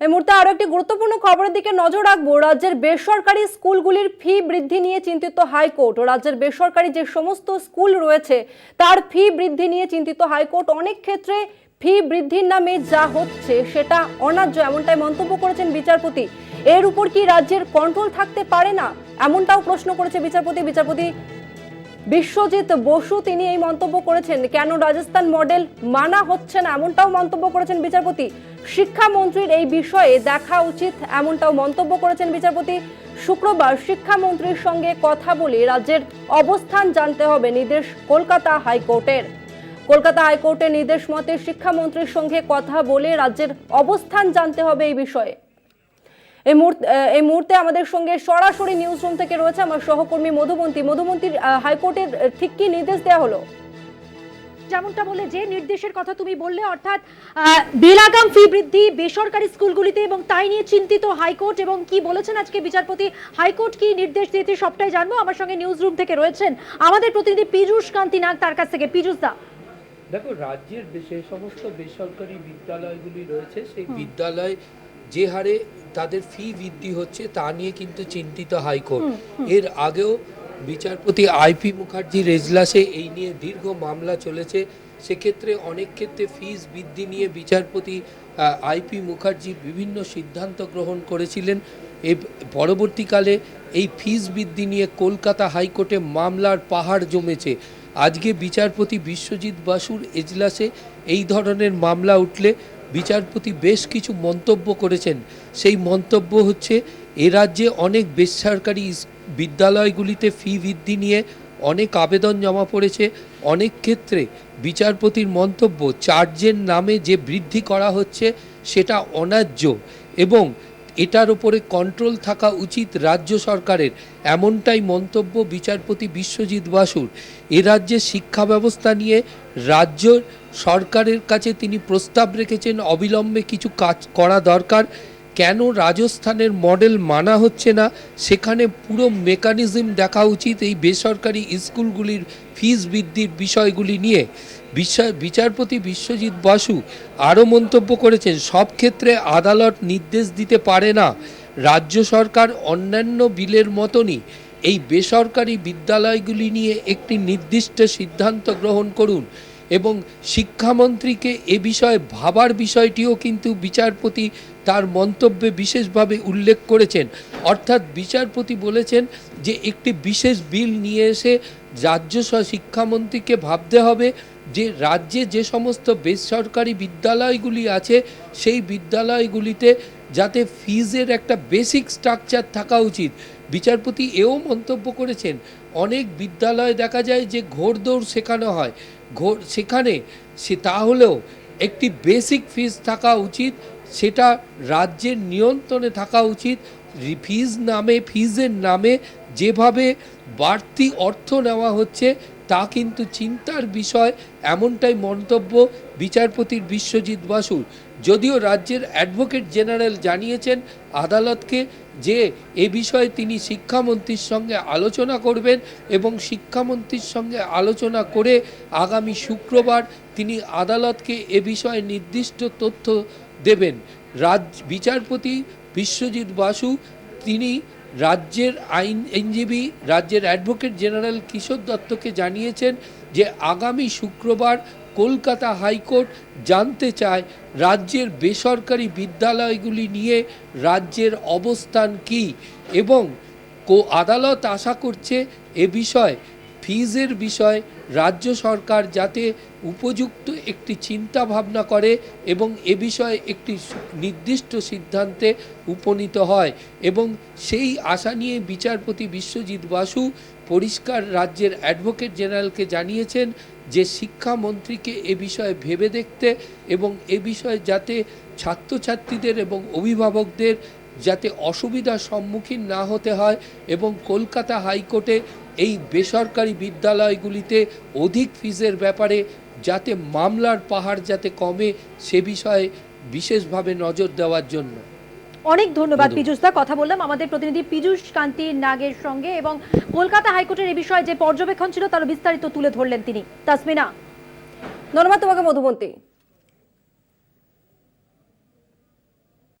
এই মুহূর্তে আরও একটি গুরুত্বপূর্ণ খবরের দিকে নজর রাখব। রাজ্যের বেসরকারি স্কুলগুলির ফি বৃদ্ধি নিয়ে চিন্তিত হাইকোর্ট। রাজ্যের বেসরকারি যে সমস্ত স্কুল রয়েছে, তার ফি বৃদ্ধি নিয়ে চিন্তিত হাইকোর্ট। অনেক ক্ষেত্রে ফি বৃদ্ধির নামে যা হচ্ছে, সেটা অন্যায্য এমনটাই মন্তব্য করেছেন বিচারপতি। এর উপর কি রাজ্যের কন্ট্রোল থাকতে পারে না? এমনটাও প্রশ্ন করেছে বিচারপতি। বিচারপতি বিশ্বজিৎ বসু, তিনি এই মন্তব্য করেছেন, কেন রাজস্থান মডেল মানা হচ্ছে না? এমনটাও মন্তব্য করেছেন বিচারপতি। শিক্ষামন্ত্রীর এই বিষয়ে দেখা উচিত, এমনটাও মন্তব্য করেছেন বিচারপতি। শুক্রবার শিক্ষামন্ত্রীর সঙ্গে কথা বলে রাজ্যের অবস্থান জানতে হবে, নির্দেশ কলকাতা হাইকোর্টের। কলকাতা হাইকোর্টের নির্দেশ মতে শিক্ষামন্ত্রীর সঙ্গে কথা বলে রাজ্যের অবস্থান জানতে হবে এই বিষয়ে। এই মুহূর্তে এই মুহূর্তে আমাদের সঙ্গে সরাসরি নিউজ রুম থেকে রয়েছে আমার সহকর্মী মধুমন্তী। মধুমন্তীর হাইকোর্টের ঠিক কি নির্দেশ দেওয়া হলো? যেমনটা বলে যে নির্দেশের কথা তুমি বললে অর্থাৎ বেলাগাম ফি বৃদ্ধি বেসরকারি স্কুলগুলিতে এবং তাই নিয়ে চিন্তিত হাইকোর্ট এবং কি বলেছেন আজকে বিচারপতি হাইকোর্ট কি নির্দেশ দিয়েছে সবটাই জানব। আমার সঙ্গে নিউজ রুম থেকে রয়েছেন আমাদের প্রতিনিধি পীযূষ কান্তি নাগ তার কাছ থেকে। পীযূষ দা। দেখো রাজ্যের যে সমস্ত বেসরকারি বিদ্যালয়গুলি রয়েছে সেই বিদ্যালয় যে হারে তাদের ফি বৃদ্ধি হচ্ছে তা নিয়ে কিন্তু চিন্তিত হাইকোর্ট। এর আগেও বিচারপতি আইপি মুখার্জির এজলাসে এই নিয়ে দীর্ঘ মামলা চলেছে। সেক্ষেত্রে অনেক ক্ষেত্রে ফিস বৃদ্ধি নিয়ে বিচারপতি আইপি মুখার্জি বিভিন্ন সিদ্ধান্ত গ্রহণ করেছিলেন। এই পরবর্তীকালে এই ফিস বৃদ্ধি নিয়ে কলকাতা হাইকোর্টে মামলার পাহাড় জমেছে। আজকে বিচারপতি বিশ্বজিৎ বাসুর এজলাসে এই ধরনের মামলা উঠলে বিচারপতি বেশ কিছু মন্তব্য করেছেন। সেই মন্তব্য হচ্ছে, এ রাজ্যে অনেক বেসরকারি বিদ্যালয়গুলিতে ফি বৃদ্ধি নিয়ে অনেক আবেদন জমা পড়েছে। অনেক ক্ষেত্রে বিচারপতির মন্তব্য, চার্জের নামে যে বৃদ্ধি করা হচ্ছে, সেটা অন্যায্য এবং এটার উপরে কন্ট্রোল থাকা উচিত রাজ্য সরকারের, এমনটাই মন্তব্য বিচারপতি বিশ্বজিৎ বাসুর। এ রাজ্যে শিক্ষা ব্যবস্থা নিয়ে রাজ্য সরকারের কাছে তিনি প্রস্তাব রেখেছেন, অবিলম্বে কিছু কাজ করা দরকার। কেন রাজস্থানের মডেল মানা হচ্ছে না? সেখানে পুরো মেকানিজম দেখা উচিত এই বেসরকারি স্কুলগুলির ফিস বৃদ্ধির বিষয়গুলি নিয়ে। বিচারপতি বিশ্বজিৎ বাসু আরও মন্তব্য করেছেন, সব ক্ষেত্রে আদালত নির্দেশ দিতে পারে না। রাজ্য সরকার অন্যান্য বিলের মতনই এই বেসরকারি বিদ্যালয়গুলি নিয়ে একটি নির্দিষ্ট সিদ্ধান্ত গ্রহণ করুন। এবং শিক্ষামন্ত্রীকে এ বিষয়ে ভাবার বিষয়টিও কিন্তু বিচারপতি তার মন্তব্যে বিশেষভাবে উল্লেখ করেছেন। অর্থাৎ বিচারপতি বলেছেন যে একটি বিশেষ বিল নিয়ে এসে রাজ্য শিক্ষামন্ত্রীকে ভাবতে হবে। যে রাজ্যে যে সমস্ত বেসরকারি বিদ্যালয়গুলি আছে, সেই বিদ্যালয়গুলিতে যাতে ফিজের একটা বেসিক স্ট্রাকচার থাকা উচিত। বিচারপতি এও মন্তব্য করেছেন, অনেক বিদ্যালয়ে দেখা যায় যে ঘোড়দৌড় শেখানো হয়। ঘোর, সেখানে সে, তাহলেও একটি বেসিক ফিজ থাকা উচিত, সেটা রাজ্যের নিয়ন্ত্রণে থাকা উচিত। ফিজ নামে, ফিজের নামে যেভাবে বাড়তি অর্থ নেওয়া হচ্ছে তা কিন্তু চিন্তার বিষয়, এমনটাই মন্তব্য বিচারপতির বিশ্বজিৎ বাসুর। যদিও রাজ্যের অ্যাডভোকেট জেনারেল জানিয়েছেন আদালতকে যে এ বিষয়ে তিনি শিক্ষামন্ত্রীর সঙ্গে আলোচনা করবেন এবং শিক্ষামন্ত্রীর সঙ্গে আলোচনা করে আগামী শুক্রবার তিনি আদালতকে এ বিষয়ে নির্দিষ্ট তথ্য দেবেন। রাজ, বিচারপতি বিশ্বজিৎ বাসু তিনি রাজ্যের আইন আইনজীবী রাজ্যের অ্যাডভোকেট জেনারেল কিশোর দত্তকে জানিয়েছেন যে আগামী শুক্রবার কলকাতা হাইকোর্ট জানতে চায় রাজ্যের বেসরকারি বিদ্যালয়গুলি নিয়ে রাজ্যের অবস্থান কী এবং কো, আদালত আশা করছে এ বিষয় ফিজের বিষয় রাজ্য সরকার যাতে উপযুক্ত একটি চিন্তা ভাবনা করে এবং এ বিষয়ে একটি নির্দিষ্ট সিদ্ধান্তে উপনীত হয় এবং সেই আশা নিয়ে বিচারপতি বিশ্বজিৎ বাসু পরিষ্কার রাজ্যের অ্যাডভোকেট জেনারেলকে জানিয়েছেন যে শিক্ষামন্ত্রীকে এ বিষয়ে ভেবে দেখতে এবং এ বিষয়ে যাতে ছাত্রছাত্রীদের এবং অভিভাবকদের যাতে অসুবিধার সম্মুখীন না হতে হয় এবং কলকাতা হাইকোর্টে এই বেসরকারি বিদ্যালয়গুলিতে অধিক ফিজের ব্যাপারে যাতে মামলার পাহাড় যাতে কমে সে বিষয়ে বিশেষভাবে নজর দেওয়ার জন্য। অনেক ধন্যবাদ দা। কথা বললাম আমাদের প্রতিনিধি পীযূষ কান্তি নাগের সঙ্গে এবং কলকাতা হাইকোর্টের এই বিষয়ে যে পর্যবেক্ষণ ছিল তার বিস্তারিত তুলে ধরলেন তিনি। তাসমিনা। ধন্যবাদ তোমাকে মধুমন্তী।